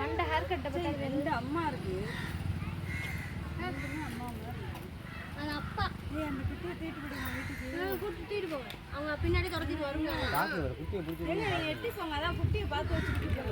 கட்டப்பட்ட ரெண்டு அம்மா இருக்கு. ரெண்டுமே அம்மா அம்மா இருக்கு. அது அப்பா. கூட்டிட்டு போவேன். அவங்க பின்னாடி துரத்திட்டு வருவாங்க. எட்டி போங்க அதான் குட்டியை பார்த்து வச்சுக்கிட்டு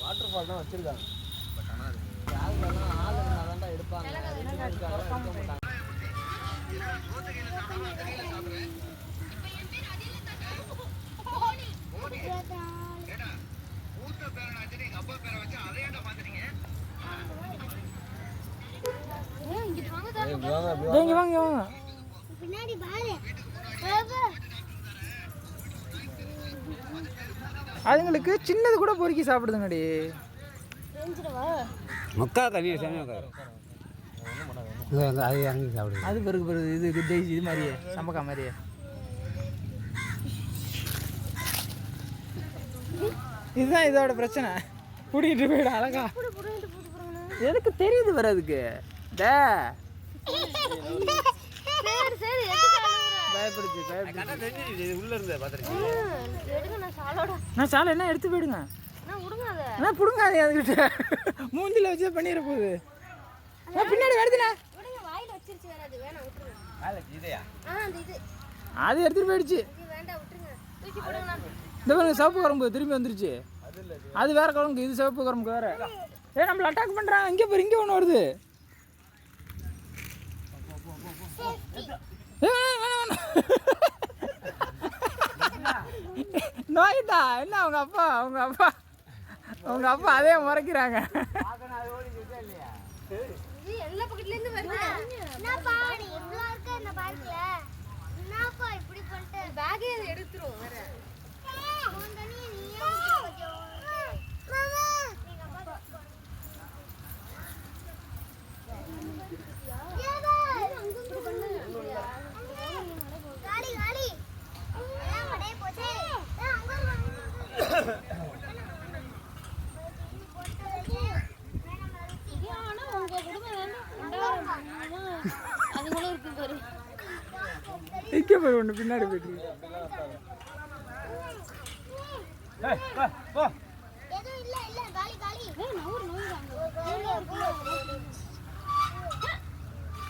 வாட்டர் ஃபால் தான் வச்சிருக்காங்க பட் ஆனால் யாருக்கெல்லாம் ஆள் இருந்தால் தான் எடுப்பாங்க இங்க வாங்க வாங்க பின்னாடி பாரு அதுங்களுக்கு சின்னது கூட பொறுக்கி சாப்பிடுதுங்கடி. மக்கா சாமி அது இறங்கி சாப்பிடுது அது பிறகு பிறகு இது ஜெயிச்சு இது மாதிரியே சம்பக்கா மாதிரியே. இதுதான் இதோட பிரச்சனை. கூட்டிகிட்டு போயிடும் அழகா. எதுக்கு தெரியுது வர அதுக்கு டே சரி சரி எதுக்கு அழுகுற? பயப்படுச்சு பயப்படுச்சு கரெக்டாக தெரிஞ்சிருச்சு இது உள்ள இருந்தே பார்த்துருக்கீங்க ம், எடுங்க நான் சாலோட. நான் சாலை என்ன எடுத்து போயிடுங்க. நான் பிடுங்காதே அதுக்கிட்ட. மூஞ்சில வச்சு பண்ணிட போகுது. நான் பின்னாடி வருதுண்ணே. அது எடுத்துட்டு போயிடுச்சு. இது வேண்டாம் விட்டுருங்க. தூக்கி போடுங்க நான் இந்த பாருங்க சிவப்பு குழம்பு திரும்பி வந்துருச்சு. அது வேற குழம்பு இது சிவப்பு குழம்பு வேற. ஏ நம்மள அட்டாக் பண்றாங்க இங்க பாரு இங்க ஒன்று வருது. நோயிட்டா என்ன அவங்க அப்பா அவங்க அப்பா? அவங்க அப்பா அதே முறைக்கிறாங்க இது எல்லா பக்கத்துல இருந்து வருது என்னப்பா நீ இவ்ளோ இருக்க இந்த பார்க்ல என்னப்பா இப்படி பண்ணிட்ட பேக்கே அதை எடுத்துரும் வேற காலி காலி போச்சே அங்க ஆனா உங்க குடும்பம் தானே அது கூட இருக்கு பாரு இங்க போய் ஒன்று பின்னாடி போயிட்டு எதுவும் இல்ல இல்ல காலி காலி ஏய் நவுறு நவுறு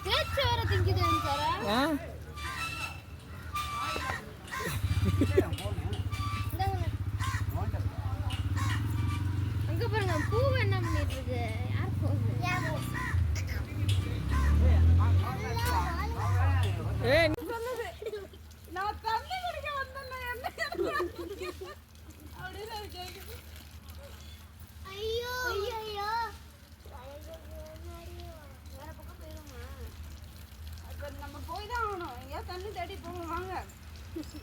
தேச்சு வேற திங்குது சாரா ஆ? அங்க பாருங்க பூ என்ன பண்ணிட்டு இருக்கு? யார் போகுது ஏய் நான் தண்ணி குடிக்க வந்தேன் என்ன அப்படின்னு அது கேக்குது ஐயோ. ஐயோ வேற பக்கம் போயிருமா அப்ப நம்ம போய் தான் ஆகணும். எங்கேயாவது தண்ணி தேடி போவோம். வாங்க.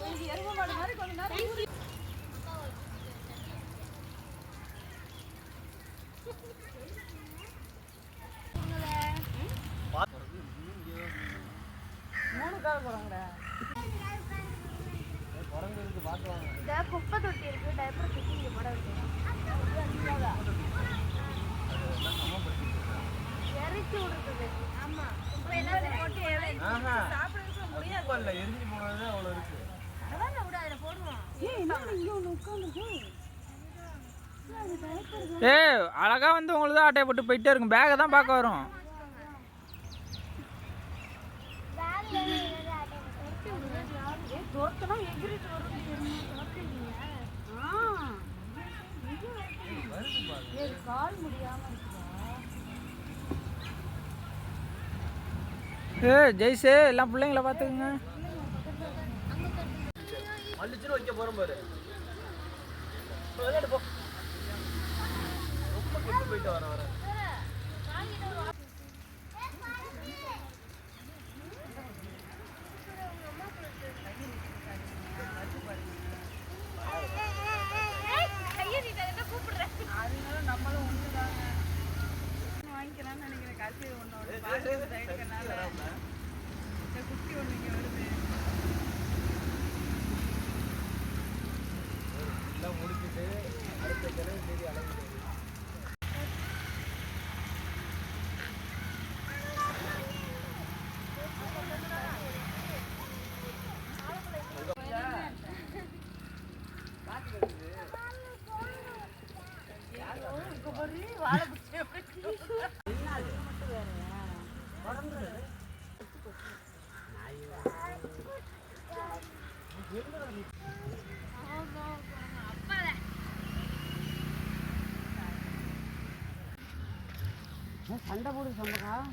கொஞ்சம் எருமை மாடு மாதிரி கொஞ்ச நேரம் இந்த குப்பை தொட்டி இருக்கு டைப்பர் தொட்டி இங்க படம் இருக்கு இறக்கி விடுறது. ஆமா. அப்புறம் எல்லாத்தையும் போட்டு இறக்கி ஆஹா. சாப்பிட இல்லை எரிஞ்சு போனது அவ்வளோ இருக்கு. பரவாயில்ல விட அதில் போடுவோம். ஏய் அழகா வந்து உங்களுக்கு தான் ஆட்டையை போட்டு போயிட்டே இருக்கும். பேக்கை தான் பார்க்க வரும். துரத்தணும் எகிரிட்டு வரும் எல்லாம் பிள்ளைங்கள பார்த்துக்குங்க. மல்லிச்சுன்னு வைக்க போகிறோம் பாரு. ரொம்ப கெட்டு போயிட்டு வர வர. ஒன்னோட பாட்டு சைடுக்கனால இந்த குட்டி ஒண்ணு இங்க வருது. எல்லாம் முடிச்சுட்டு அடுத்த 장갑으로 전부 가.